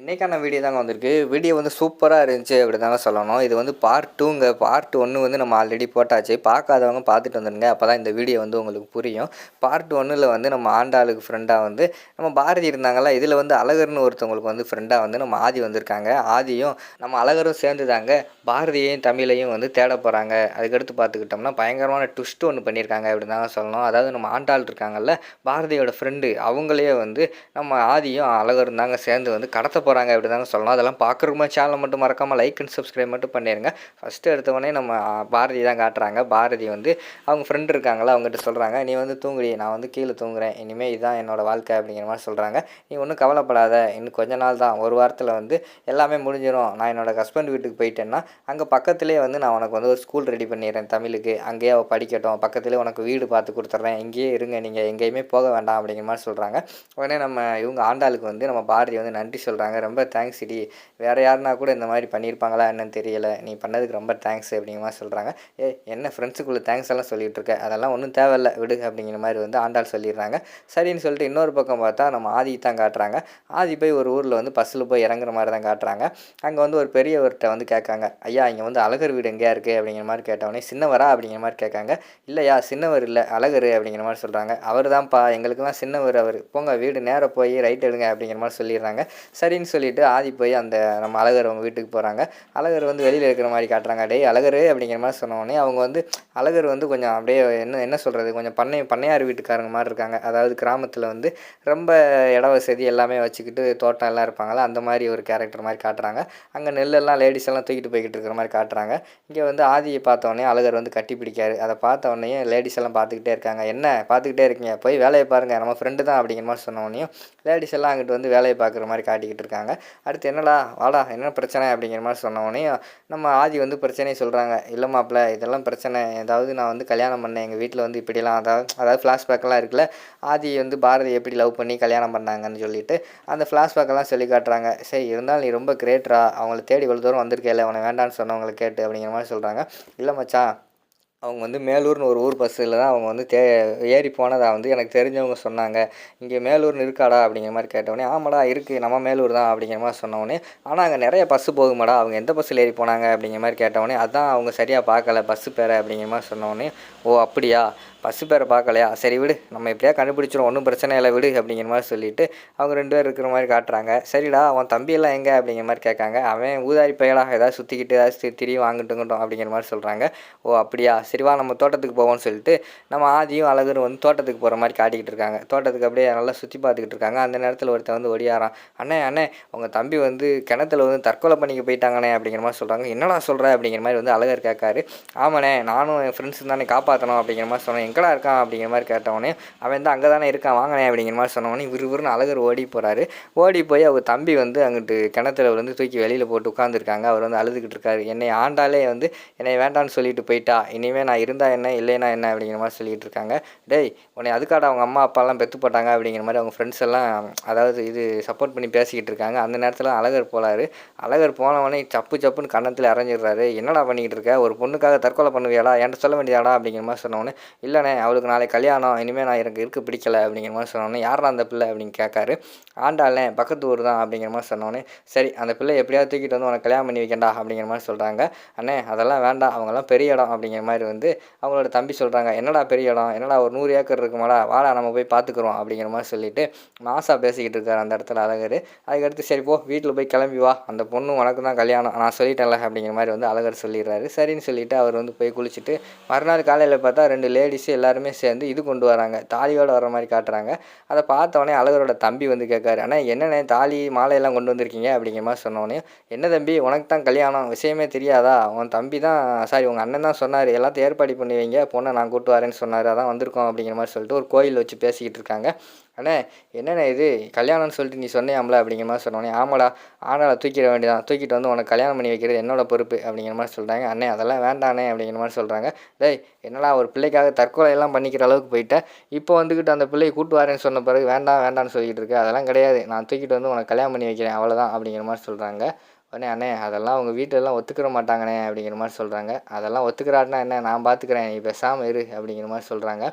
இன்றைக்கான வீடியோ தாங்க வந்திருக்கு. வீடியோ வந்து சூப்பராக இருந்துச்சு அப்படி தாங்க சொல்லணும். இது வந்து பார்ட் டூங்க பார்ட் ஒன்று வந்து நம்ம ஆல்ரெடி போட்டாச்சு. பார்க்காதவங்க பார்த்துட்டு வந்துடுங்க அப்போ தான் இந்த வீடியோ வந்து உங்களுக்கு புரியும். பார்ட் ஒன்றில் வந்து நம்ம ஆண்டாளுக்கு ஃப்ரெண்டாக வந்து நம்ம பாரதி இருந்தாங்களா இதில் வந்து அழகர்னு ஒருத்தவங்களுக்கு வந்து ஃப்ரெண்டாக வந்து நம்ம ஆதி வந்திருக்காங்க. ஆதியும் நம்ம அழகரும் சேர்ந்து தாங்க பாரதியையும் தமிழையும் வந்து தேட போகிறாங்க அதுக்கடுத்து பார்த்துக்கிட்டோம்னா பயங்கரமான ட்விஸ்ட் ஒன்று பண்ணியிருக்காங்க அப்படி தாங்க சொல்லணும். அதாவது நம்ம ஆண்டாள் இருக்காங்கல்ல பாரதியோட ஃப்ரெண்டு அவங்களே வந்து நம்ம ஆதியும் அழகரும் தாங்க சேர்ந்து வந்து கடத்த போகிறாங்க அப்படி தாங்க சொல்லணும். அதெல்லாம் பார்க்குறக்குமா சேனலை மட்டும் மறக்காமல் லைக் அண்ட் சப்ஸ்கிரைப் மட்டும் பண்ணிடுங்க ஃபஸ்ட்டு எடுத்தவொடனே நம்ம பாரதி தான் காட்டுறாங்க. பாரதி வந்து அவங்க ஃப்ரெண்டு இருக்காங்களா அவங்ககிட்ட சொல்கிறாங்க நீ வந்து தூங்குடி நான் வந்து கீழே தூங்குறேன். இனிமேல் இதுதான் என்னோடய வாழ்க்கை அப்படிங்கிற மாதிரி சொல்கிறாங்க நீ ஒன்றும் கவலைப்படாத. இன்னும் கொஞ்ச நாள் தான். ஒரு வாரத்தில் வந்து எல்லாமே முடிஞ்சிடும் நான் என்னோடய ஹஸ்பண்ட் வீட்டுக்கு போயிட்டேன்னா அங்கே பக்கத்துலேயே வந்து நான் உனக்கு வந்து ஒரு ஸ்கூல் ரெடி பண்ணிடுறேன் தமிழுக்கு. அங்கேயே அவள் படிக்கட்டும். பக்கத்துலேயே உனக்கு வீடு பார்த்து கொடுத்துட்றேன் இங்கேயே இருங்க. நீங்கள் எங்கேயுமே போக வேண்டாம் அப்படிங்கிற மாதிரி சொல்கிறாங்க உடனே நம்ம இவங்க ஆண்டாளுக்கு வந்து நம்ம பாரதி வந்து நன்றி சொல்கிறாங்க ரொம்ப தேங்க்ஸ் இடி வேறு யாருனா கூட இந்த மாதிரி பண்ணியிருப்பாங்களா என்னன்னு தெரியலை. நீ பண்ணதுக்கு ரொம்ப தேங்க்ஸ் அப்படிங்கிற மாதிரி சொல்கிறாங்க ஏ என்ன ஃப்ரெண்ட்ஸுக்குள்ள தேங்க்ஸ் எல்லாம் சொல்லிகிட்டு இருக்க அதெல்லாம் ஒன்றும் தேவையில்ல. விடு அப்படிங்கிற மாதிரி வந்து ஆண்டாள் சொல்லிடுறாங்க. சரின்னு சொல்லிட்டு இன்னொரு பக்கம் பார்த்தா நம்ம ஆதி தான் காட்டுறாங்க. ஆதி போய் ஒரு ஊரில் வந்து பஸ்ஸில் போய் இறங்குற மாதிரி தான் காட்டுறாங்க. அங்கே வந்து ஒரு பெரியவர்கிட்ட வந்து கேட்காங்க. ஐயா இங்கே வந்து அழகர் வீடு எங்கேயா இருக்குது அப்படிங்கிற மாதிரி கேட்டவொடனே சின்னவரா? அப்படிங்கிற மாதிரி கேட்காங்க. இல்லையா சின்னவர் இல்லை. அழகர் அப்படிங்கிற மாதிரி சொல்கிறாங்க அவர் தான்ப்பா எங்களுக்குலாம் சின்னவர் அவர். போங்க வீடு நேராக போய் ரைட் எடுங்க அப்படிங்கிற மாதிரி சொல்லிடுறாங்க. சரி அப்படின்னு சொல்லிட்டு ஆதி போய் அந்த நம்ம அழகர் அவங்க வீட்டுக்கு போகிறாங்க அழகர் வந்து வெளியில் இருக்கிற மாதிரி காட்டுறாங்க. டேய் அழகர் அப்படிங்கிற மாதிரி சொன்ன அவங்க வந்து அழகர் வந்து கொஞ்சம் அப்படியே என்ன என்ன சொல்கிறது கொஞ்சம் பண்ணை பண்ணையார் வீட்டுக்காரங்க மாதிரி இருக்காங்க. அதாவது கிராமத்தில் வந்து ரொம்ப இட வசதி எல்லாமே வச்சுக்கிட்டு தோட்டம் எல்லாம் இருப்பாங்களா அந்த மாதிரி ஒரு கேரக்டர் மாதிரி காட்டுறாங்க. அங்கே நெல்லெல்லாம் லேடிஸ் எல்லாம் தூக்கிட்டு போய்கிட்டு இருக்கிற மாதிரி காட்டுறாங்க. இங்கே வந்து ஆதியை பார்த்த அழகர் வந்து கட்டி பிடிக்காரு. அதை பார்த்த உடனே லேடிஸ் எல்லாம் பார்த்துக்கிட்டே இருக்காங்க. என்ன? பார்த்துக்கிட்டே இருக்கீங்க? போய் வேலையை பாருங்கள் நம்ம ஃப்ரெண்டு தான் அப்படிங்கிற மாதிரி சொன்ன லேடிஸ் எல்லாம் அங்கிட்டு வந்து வேலையை பார்க்குற மாதிரி காட்டிக்கிட்டு இருக்காங்க. அடுத்து என்னடா வாடா என்ன பிரச்சனை அப்படிங்கிற மாதிரி சொன்ன நம்ம ஆதி வந்து பிரச்சனையை சொல்கிறாங்க இல்லை மாப்பிள்ள இதெல்லாம் பிரச்சனை. ஏதாவது நான் வந்து கல்யாணம் பண்ணேன். எங்கள் வீட்டில் வந்து இப்படிலாம் அதாவது அதாவது ஃப்ளாஷ்பேக்கெல்லாம் இருக்குல்ல ஆதி வந்து பாரதி எப்படி லவ் பண்ணி கல்யாணம் பண்ணாங்கன்னு சொல்லிட்டு அந்த ஃப்ளாஷ்பேக்கெல்லாம் சொல்லி காட்டுறாங்க. சரி இருந்தாலும் நீ ரொம்ப கிரேட்ரா அவங்கள தேடி இவ்வளோ தூரம் வந்திருக்கேல உனக்கு வேண்டான்னு சொன்னவங்களை கேட்டு அப்படிங்கிற மாதிரி சொல்கிறாங்க இல்லை மச்சான் அவங்க வந்து மேலூர்னு ஒரு ஊர் பஸ்ஸில் தான் அவங்க வந்து தே ஏறி போனதாக வந்து எனக்கு தெரிஞ்சவங்க சொன்னாங்க. இங்கே மேலூர்னு இருக்காடா அப்படிங்கிற மாதிரி கேட்டவுடனே ஆமாடா இருக்குது நம்ம மேலூர் தான் அப்படிங்கிற மாதிரி சொன்னோடனே ஆனால் அங்கே நிறைய பஸ்ஸு போகுமாடா. அவங்க எந்த பஸ்ஸில் ஏறி போனாங்க அப்படிங்கிற மாதிரி கேட்டவுடனே அதான் அவங்க சரியாக பார்க்கல பஸ்ஸு பேர அப்படிங்கிற மாதிரி சொன்னோடனே ஓ அப்படியா? பஸ்ஸு பேரை பார்க்கலையா? சரி விடு நம்ம எப்படியா கண்டுபிடிச்சிரும் ஒன்றும் பிரச்சனை இல்லை விடு அப்படிங்கிற மாதிரி சொல்லிட்டு அவங்க ரெண்டு பேர் இருக்கிற மாதிரி காட்டுறாங்க. சரிடா அவன் தம்பியெல்லாம் எங்கே? அப்படிங்கிற மாதிரி கேட்காங்க. அவன் ஊதாரி பயலாக ஏதாவது சுற்றிக்கிட்டு ஏதாவது தி- திரியும் வாங்கிட்டுங்கட்டும் அப்படிங்கிற மாதிரி சொல்கிறாங்க ஓ அப்படியா? சரிவா நம்ம தோட்டத்துக்கு போவோம்னு சொல்லிட்டு நம்ம ஆதியும் அழகரும் வந்து தோட்டத்துக்கு போகிற மாதிரி காட்டிக்கிட்டு இருக்காங்க. தோட்டத்துக்கு அப்படியே நல்லா சுற்றி பார்த்துக்கிட்டு இருக்காங்க. அந்த நேரத்தில் ஒருத்தன் வந்து ஒடியாரான். அண்ணே அண்ணே உங்கள் தம்பி வந்து கிணத்துல வந்து தற்கொலை பண்ணிக்க போயிட்டாங்கண்ணே அப்படிங்கிற மாதிரி சொல்கிறாங்க என்னடா சொல்கிற அப்படிங்கிற மாதிரி வந்து அழகர் கேட்காரு. ஆமாண்ணே நானும் என் ஃப்ரெண்ட்ஸ் தானே காப்பாற்றணும் அப்படிங்கிற மாதிரி சொன்னேன். எங்கடா இருக்கான் அப்படிங்கிற மாதிரி கேட்டவொடனே அவன் தான் அங்கே தானே இருக்கான் வாங்கினே அப்படிங்கிற மாதிரி சொன்னவொடனே விறுவிறுன்னு அழகர் ஓடி போகிறாரு ஓடி போய் அவர் தம்பி வந்து அங்கிட்டு கிணத்துல வந்து தூக்கி வெளியில் போட்டு உட்காந்துருக்காங்க அவர் வந்து அழுதுகிட்டு இருக்காரு. என்னை ஆண்டாலே வந்து என்னை வேண்டான்னு சொல்லிட்டு போயிட்டா. இனிமேல் நான் இருந்தா என்ன இல்லைனா என்ன? அப்படிங்கிற மாதிரி சொல்லிட்டு இருக்காங்க. டேய் உன்னை அதுக்காட அவங்க அம்மா அப்பாலாம் பெத்து போட்டாங்க அப்படிங்கிற மாதிரி அவங்க ஃப்ரெண்ட்ஸ் எல்லாம் அதாவது இது சப்போர்ட் பண்ணி பேசிக்கிட்டு இருக்காங்க. அந்த நேரத்தில் அழகர் போகிறாரு அழகர் போனவொடனே சப்பு சப்புன்னு கன்னத்தில் அரைஞ்சிடுறாரு. என்னடா பண்ணிக்கிட்டு இருக்க? ஒரு பொண்ணுக்காக தற்கொலை பண்ணுவியாடா? என்கிட்ட சொல்ல வேண்டியதாடா? அப்படிங்கிற மாதிரி சொன்னோடனே இல்லைண்ணே அவளுக்கு நாளைக்கு கல்யாணம் இனிமேல் நான் எனக்கு இருக்க பிடிக்கல அப்படிங்கிற மாதிரி சொன்னோன்னே யாரா அந்த பிள்ளை? அப்படின்னு கேட்காரு. ஆண்டாளே பக்கத்து ஊர் தான் அப்படிங்கிற மாதிரி சொன்னோன்னே சரி அந்த பிள்ளை எப்படியாவது தூக்கிட்டு வந்து உனக்கு கல்யாணம் பண்ணி வைக்கண்டா அப்படிங்கிற மாதிரி சொல்கிறாங்க அண்ணே அதெல்லாம் வேண்டாம் அவங்கெல்லாம் பெரிய இடம் அப்படிங்கிற மாதிரி வந்து அவங்களோட தம்பி சொல்கிறாங்க என்னடா பெரிய இடம்? என்னடா ஒரு நூறு ஏக்கர் இருக்குமாடா? வாடா நம்ம போய் பார்த்துக்குறோம் அப்படிங்கிற மாதிரி சொல்லிட்டு மாசா பேசிக்கிட்டு இருக்காரு அந்த இடத்துல அழகர். அதுக்கடுத்து சரி போ வீட்டில் போய் கிளம்பி வா. அந்த பொண்ணு உனக்கு தான் கல்யாணம். நான் சொல்லிட்டேன்ல அப்படிங்கிற மாதிரி வந்து அழகர் சொல்லிடுறாரு. சரின்னு சொல்லிட்டு அவர் வந்து போய் குளிச்சுட்டு மறுநாள் காலையில் பார்த்தா ரெண்டு லேடிஸ் எல்லாருமே சேர்ந்து இது கொண்டு வராங்க. தாலியோடு வர மாதிரி காட்டுறாங்க. அதை பார்த்த அழகரோட தம்பி வந்து கேட்காரு அண்ணா என்னண்ணே தாலி மாலையெல்லாம் கொண்டு வந்திருக்கீங்க? அப்படிங்கிற மாதிரி சொன்னோடனே என்ன தம்பி உனக்கு தான் கல்யாணம் விஷயமே தெரியாதா? உன் தம்பி தான் சாரி உங்கள் அண்ணன் தான் சொன்னார் எல்லாத்தையும் ஏற்பாடு பண்ணி வைங்க பொண்ணை நான் கூட்டு வரேன்னு சொன்னார் அதான் வந்திருக்கோம் அப்படிங்கிற மாதிரி சொல்லிட்டு ஒரு கோயில் வச்சு பேசிக்கிட்டு இருக்காங்க. அண்ணே என்னண்ணே இது? கல்யாணம்னு சொல்லிட்டு நீ சொன்னியாம்ல அப்படிங்கிற மாதிரி சொன்னோன்னே ஆமாடா ஆனால தூக்கிட வேண்டியதான் தூக்கிட்டு வந்து உனக்கு கல்யாணம் பண்ணி வைக்கிறது என்னோட பொறுப்பு அப்படிங்கிற மாதிரி சொல்கிறாங்க அண்ணே அதெல்லாம் வேண்டாண்ணே அப்படிங்கிற மாதிரி சொல்கிறாங்க டேய் என்னடா ஒரு பிள்ளைக்காக தற்கொலை எல்லாம் பண்ணிக்கிற அளவுக்கு போயிட்டேன் இப்போ வந்துக்கிட்டு அந்த பிள்ளையை கூட்டு வரேன்னு சொன்ன பிறகு வேண்டாம் வேண்டாம்னு சொல்லிக்கிட்டு இருக்கு? அதெல்லாம் கிடையாது. நான் தூக்கிட்டு வந்து உனக்கு கல்யாணம் பண்ணி வைக்கிறேன் அவ்வளோதான் அப்படிங்கிற மாதிரி சொல்கிறாங்க உடனே அண்ணே அதெல்லாம் அவங்க வீட்டிலலாம் ஒத்துக்கிற மாட்டாங்கண்ணே அப்படிங்கிற மாதிரி சொல்கிறாங்க அதெல்லாம் ஒத்துக்கிறாருன்னா என்ன? நான் பார்த்துக்கிறேன் நீ பேசாமல் இரு அப்படிங்கிற மாதிரி சொல்கிறாங்க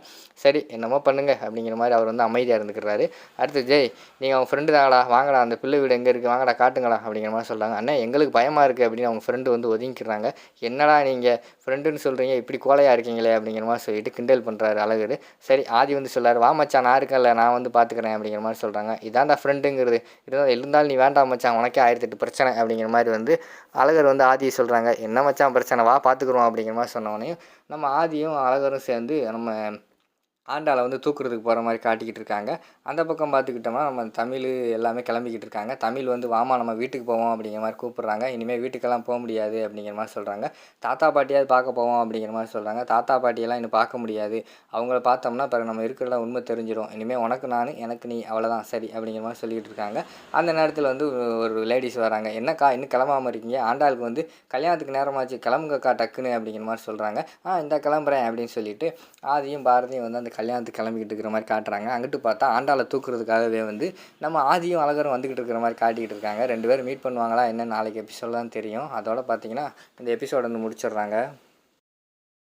சரி என்னமோ பண்ணுங்க அப்படிங்கிற மாதிரி அவர் வந்து அமைதியாக இருந்துக்கிறாரு. அடுத்து ஜெய் நீங்கள் அவங்க ஃப்ரெண்டு தாங்கடா வாங்கடா அந்த பிள்ளை வீடு எங்கே இருக்குது வாங்கடா காட்டுங்களா அப்படிங்கிற மாதிரி சொல்கிறாங்க அண்ணே எங்களுக்கு பயமாக இருக்குது அப்படின்னு அவங்க ஃப்ரெண்டு வந்து ஒதுங்கிக்கிறாங்க. என்னடா நீங்கள் ஃப்ரெண்டுன்னு சொல்கிறீங்க இப்படி கோலையாக இருக்கீங்களே அப்படிங்கிற மாதிரி சொல்லிட்டு கிண்டல் பண்ணுறாரு அழகர். சரி ஆதி வந்து சொல்கிறார் வா மச்சான் நான் இருக்கேன்ல நான் வந்து பார்த்துக்கிறேன் அப்படிங்கிற மாதிரி சொல்கிறாங்க இதான்டா ஃப்ரெண்டுங்கிறது இருந்தால் இருந்தாலும் நீ வேண்டாம் மச்சான். உனக்கே ஆயிரத்தெட்டு பிரச்சனை அப்படிங்கிற மாதிரி வந்து அழகர் வந்து ஆதியை சொல்கிறாங்க என்ன மச்சான் பிரச்சனை? வா பார்த்துக்குறோம் அப்படிங்கிற மாதிரி சொன்னோடனே நம்ம ஆதியும் அழகரும் சேர்ந்து நம்ம ஆண்டாளை வந்து தூக்குறதுக்கு போகிற மாதிரி காட்டிக்கிட்டு இருக்காங்க. அந்த பக்கம் பார்த்துக்கிட்டோம்னா நம்ம தமிழ் எல்லாமே கிளம்பிக்கிட்டு இருக்காங்க. தமிழ் வந்து வாமா நம்ம வீட்டுக்கு போவோம் அப்படிங்கிற மாதிரி கூப்பிட்றாங்க. இனிமேல் வீட்டுக்கெல்லாம் போக முடியாது அப்படிங்கிற மாதிரி சொல்கிறாங்க தாத்தா பாட்டியாவது பார்க்க போவோம் அப்படிங்கிற மாதிரி சொல்கிறாங்க தாத்தா பாட்டியெல்லாம் இன்னும் பார்க்க முடியாது. அவங்கள பார்த்தோம்னா பிறகு நம்ம இருக்கிறத உண்மை தெரிஞ்சிடும். இனிமேல் உனக்கு நான் எனக்கு நீ அவ்வளோதான் சரி அப்படிங்கிற மாதிரி சொல்லிக்கிட்டு இருக்காங்க. அந்த நேரத்தில் வந்து ஒரு லேடிஸ் வராங்க. என்னக்கா இன்னும் கிளம்பாமல் இருக்கீங்க? ஆண்டாளுக்கு வந்து கல்யாணத்துக்கு நேரமாச்சு. கிளம்புங்கக்கா டக்குன்னு அப்படிங்கிற மாதிரி சொல்கிறாங்க ஆ இந்த கிளம்புறேன் அப்படின்னு சொல்லிட்டு ஆதியும் பாரதியும் வந்து அந்த கல்யாணத்துக்கு கிளம்பிக்கிட்டு இருக்கிற மாதிரி காட்டுறாங்க. அங்கிட்டு பார்த்தா ஆண்டாளை தூக்குறதுக்காகவே வந்து நம்ம ஆதியும் அழகரும் வந்துக்கிட்டு இருக்கிற மாதிரி காட்டிக்கிட்டு இருக்காங்க. ரெண்டு பேரும் மீட் பண்ணுவாங்களா? என்ன நாளைக்கு எபிசோட் தான் தெரியும். அதோட பார்த்தீங்கன்னா இந்த எபிசோட வந்து முடிச்சிடுறாங்க.